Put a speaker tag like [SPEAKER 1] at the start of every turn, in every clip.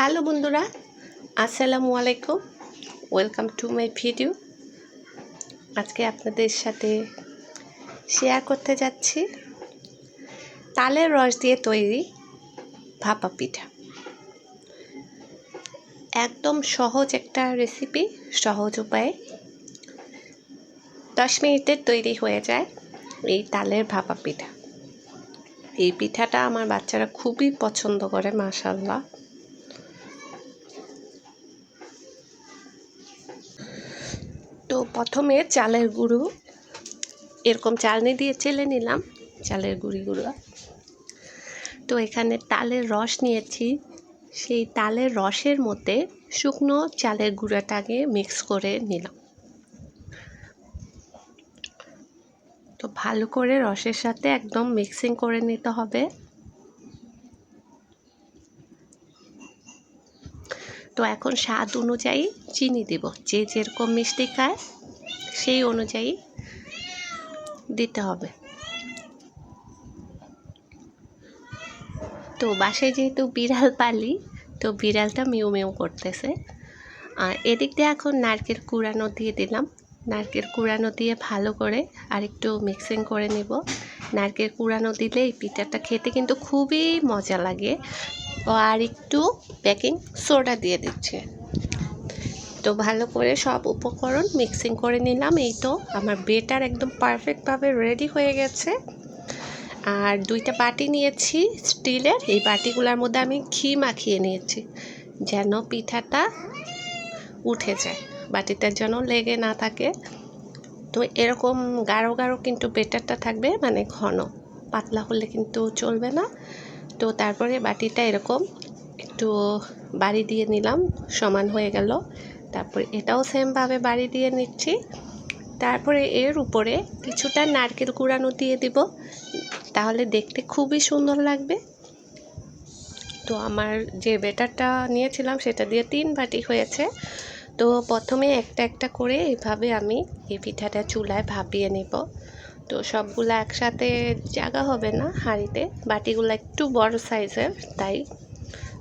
[SPEAKER 1] Hello বন্ধুরা, আসসালামু আলাইকুম। ওয়েলকাম টু মাই ভিডিও আজকে আপনাদের সাথে শেয়ার করতে যাচ্ছি তালের রস দিয়ে তৈরি ভাপা পিঠা। একদম সহজ একটা রেসিপি সহজ উপায়ে। দশ মিনিটের তৈরি হয়ে যায় এই তালের ভাপা পিঠা। এই পিঠাটা আমার বাচ্চারা খুবই পছন্দ করে মাশাল্লাহ তো প্রথমে চালের গুঁড়ো, এরকম চালনি দিয়ে চেলে নিলাম, চালের গুঁড়িগুলো তো এখানে তালের রস নিয়েছি, সেই তালের রসের মধ্যে শুকনো চালের গুঁড়াটাকে মিক্স করে নিলাম। তো ভালো করে রসের সাথে একদম মিক্সিং করে নিতে হবে। তো এখন স্বাদ অনুযায়ী চিনি দেব। যে যেরকম মিষ্টি খায়, সেই অনুযায়ী দিতে হবে। তো বাসায় যেহেতু বিড়াল পালি, তো বিড়ালটা মিউ মিউ করতেছে। আর এদিক দিয়ে এখন নারকেল কুড়ানো দিয়ে দিলাম। নারকেল কুড়ানো দিয়ে ভালো করে আর একটু মিক্সিং করে নেব। নারকেল কুড়ানো দিলে এই পিঠাটা খেতে কিন্তু খুবই মজা লাগে। আর একটু বেকিং সোডা দিয়ে দিচ্ছে। তো ভালো করে সব উপকরণ মিক্সিং করে নিলাম। এই তো আমার বেটার একদম পারফেক্টভাবে রেডি হয়ে গেছে। আর দুইটা বাটি নিয়েছি স্টিলের। এই বাটিগুলোর মধ্যে আমি ঘি মাখিয়ে নিয়েছি যেন পিঠাটা উঠে যায় বাটিটার যেন লেগে না থাকে। তো এরকম গাঢ় গাঢ় কিন্তু বেটারটা থাকবে মানে ঘন। পাতলা হলে কিন্তু চলবে না। তো তারপরে বাটিটা এরকম একটু বাড়ি দিয়ে নিলাম, সমান হয়ে গেল। তারপরে এটাও সেমভাবে বাড়ি দিয়ে নিচ্ছি। তারপরে এর উপরে কিছুটা নারকেল কুড়ানো দিয়ে দিব, তাহলে দেখতে খুবই সুন্দর লাগবে। তো আমার যে বেটারটা নিয়েছিলাম, সেটা দিয়ে তিন বাটি হয়েছে। তো প্রথমে একটা একটা করে এইভাবে আমি এই পিঠাটা চুলায় ভাপিয়ে নেব। তো সবগুলো একসাথে জায়গা হবে না হাঁড়িতে। বাটিগুলো একটু বড় সাইজের, তাই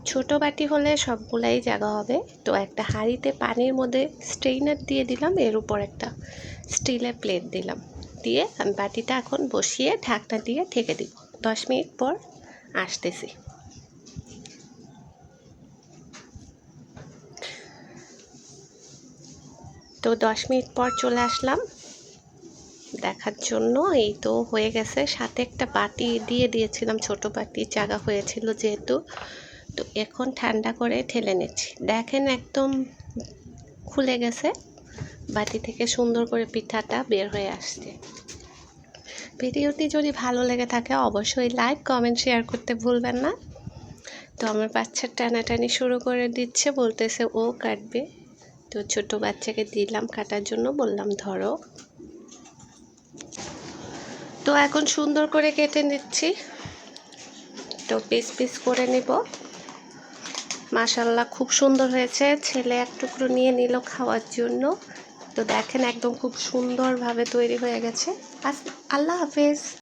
[SPEAKER 1] ছোট বাটি হলে সবগুলাই জায়গা হবে। তো একটা হাঁড়িতে পানির মধ্যে স্ট্রেইনার দিয়ে দিলাম, এর উপর একটা স্টিলের প্লেট দিলাম। দিয়ে আমি বাটিটা এখন বসিয়ে ঢাকনা দিয়ে ঠেকে দিব। দশ মিনিট পর আসতেছি। তো দশ মিনিট পর চলে আসলাম। দেখার জন্য। এই তো হয়ে গেছে। সাথে একটা বাটি দিয়ে দিয়েছিলাম। ছোট বাটি জায়গা হয়েছিল যেহেতু। তো এখন ঠান্ডা করে ঠেলে নিচ্ছি। দেখেন একদম খুলে গেছে। বাটি থেকে সুন্দর করে পিঠাটা বের হয়ে আসছে। ভিডিওটি যদি ভালো লেগে থাকে, অবশ্যই লাইক, কমেন্ট, শেয়ার করতে ভুলবেন না। তো আমার বাচ্চার টানাটানি শুরু করে দিচ্ছে। বলতেছে, ও কাটবে। তো ছোট বাচ্চাকে দিলাম। কাটার জন্য বললাম, ধরো। তো এখন সুন্দর করে কেটে নিচ্ছি। তো পিস পিস করে নেব। মাশাল্লাহ খুব সুন্দর হয়েছে। ছেলে এক টুকরো নিয়ে নিল খাওয়ার জন্য। তো দেখেন একদম খুব সুন্দরভাবে তৈরি হয়ে গেছে। আল্লাহ হাফেজ।